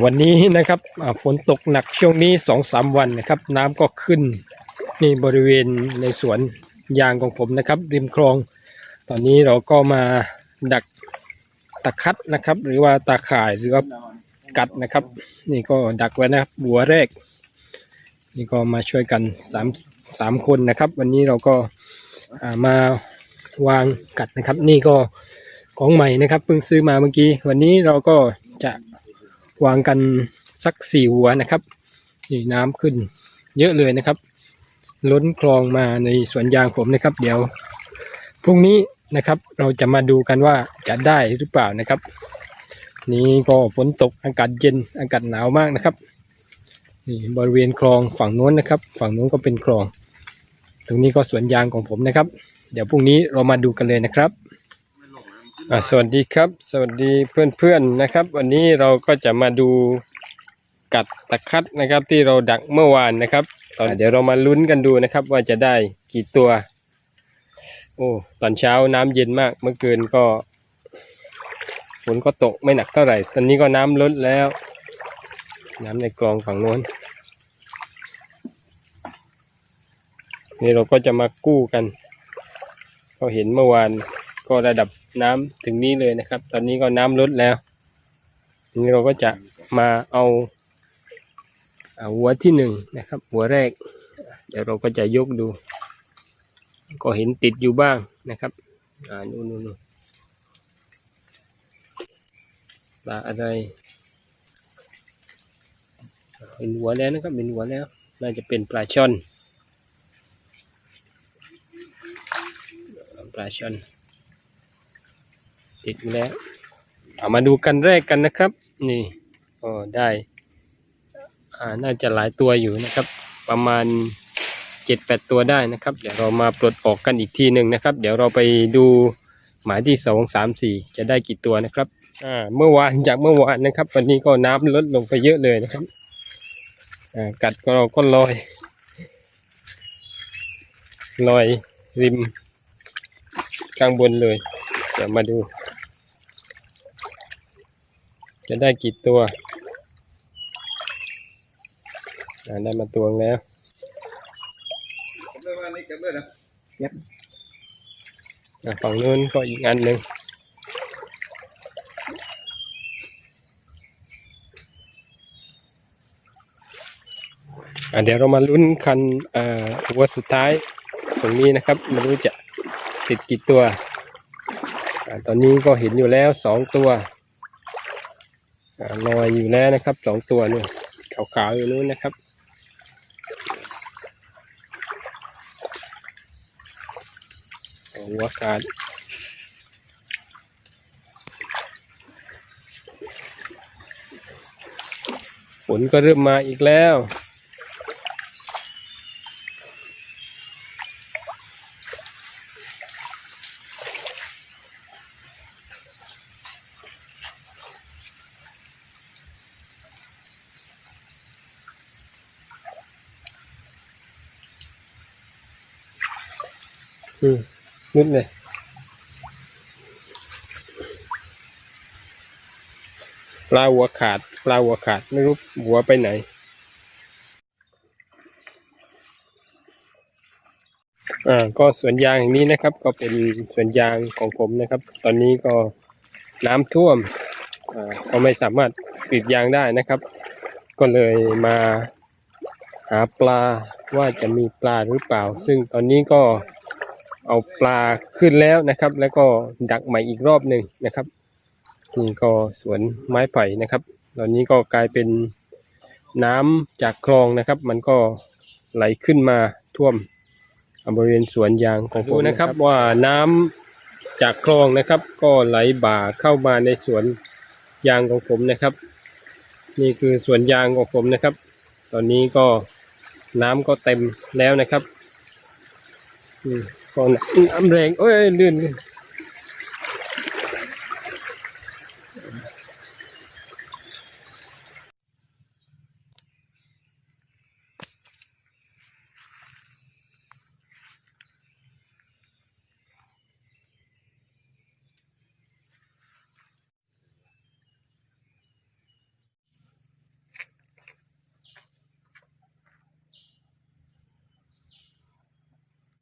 วันนี้นะครับฝนตกหนักช่วงนี้สองสามวันนะครับ น้ำก็ขึ้นนี่บริเวณในสวนยางของผมนะครับ ริมคลอง ตอนนี้เราก็มาดักตะคัดนะครับ หรือว่าตาข่ายหรือว่ากัดนะครับ นี่ก็ดักไว้นะครับหัวแรก นี่ก็มาช่วยกันสามสามคนนะครับ วันนี้เราก็ามาวางกัดนะครับ นี่ก็ของใหม่นะครับเพิ่งซื้อมาเมื่อกี้ วันนี้เราก็จะ วางกันสักสี่หัวนะครับนี่น้ำขึ้นเยอะเลยนะครับ ล้นคลองมาในสวนยางผมนะครับ เดี๋ยวพรุ่งนี้นะครับ เราจะมาดูกันว่าจะได้หรือเปล่านะครับ นี่ก็ฝนตกอากาศเย็นอากาศหนาวมากนะครับนี่บริเวณคลองฝั่งโน้นนะครับ ฝั่งโน้นก็เป็นคลอง ตรงนี้ก็สวนยางของผมนะครับ เดี๋ยวพรุ่งนี้เรามาดูกันเลยนะครับ สวัสดีครับ สวัสดีเพื่อนๆนะครับ วันนี้เราก็จะมาดูกัดตะคัดนะครับที่เราดักเมื่อวานนะครับตอนเดี๋ยวเรามาลุ้นกันดูนะครับ ว่าจะได้กี่ตัว โอ้ตอนเช้าน้ำเย็นมากเมื่อคืนก็ฝนก็ตกไม่หนักเท่าไหร่ ตอนนี้ก็น้ำลดแล้ว น้ำในคลองฝั่งโน้นนี่เราก็จะมากู้กัน ก็เห็นเมื่อวานก็ระดับ น้ำถึงนี้เลยนะครับ ตอนนี้ก็น้ำลดแล้วทีนี้เราก็จะมาเอาหัวที่หนึ่งนะครับ หัวแรก เดี๋ยวเราก็จะยกดู ก็เห็นติดอยู่บ้างนะครับอ่านู่นนู่นนู่นปลาอะไรเห็นหัวแล้วนะครับเห็นหัวแล้ว น่าจะเป็นปลาช่อนปลาช่อน ติดอยู่แล้วเอามาดูกันแรกกันนะครับ นี่ก็ได้อ่าน่าจะหลายตัวอยู่นะครับ ประมาณเจ็ดแปดตัวได้นะครับ เดี๋ยวเรามาปลดออกกันอีกทีหนึ่งนะครับ เดี๋ยวเราไปดูหมายที่สองสามสี่จะได้กี่ตัวนะครับอ่าเมื่อวานจากเมื่อวานนะครับ วันนี้ก็น้ำลดลงไปเยอะเลยนะครับอ่ากัดก็เราก็ลอยลอยริมข้างบนเลย เดี๋ยวมาดู จะได้กี่ตัวอ่าได้มาตัวแล้วเลยว่านี่เก็บเลยนะอ่าฝั่งนู้นก็อีกอันหนึ่งอ่าเดี๋ยวเรามาลุ้นคันอ่าหัวสุดท้ายตรงนี้นะครับไม่รู้จะติดกี่ตัวอาตอนนี้ก็เห็นอยู่แล้วสองตัวอ่า ลอยอยู่แล้วนะครับสองตัวเนี่ยขาวๆอยู่นู้นนะครับหัวขาดฝนก็เริ่มมาอีกแล้ว อืมมุดเลยปลาหัวขาดปลาหัวขาดไม่รู้หัวไปไหน อ่า ก็สวนยางอย่างนี้นะครับ ก็เป็นสวนยางของผมนะครับ ตอนนี้ก็น้ำท่วม อ่า ก็ไม่สามารถกรีดยางได้นะครับ ก็เลยมาหาปลาว่าจะมีปลาหรือเปล่า ซึ่งตอนนี้ก็ เอาปลาขึ้นแล้วนะครับ แล้วก็ดักใหม่อีกรอบหนึ่งนะครับนี่ก็สวนไม้ไผ่นะครับตอนนี้ก็กลายเป็นน้ำจากคลองนะครับ มันก็ไหลขึ้นมาท่วมบริเวณสวนยางของผมนะครับ ว่าน้ำจากคลองนะครับ ก็ไหลบ่าเข้ามาในสวนยางของผมนะครับ นี่คือสวนยางของผมนะครับ ตอนนี้ก็น้ำก็เต็มแล้วนะครับ อืม ก็น้ำแรงเอ้ยลื่นลื่น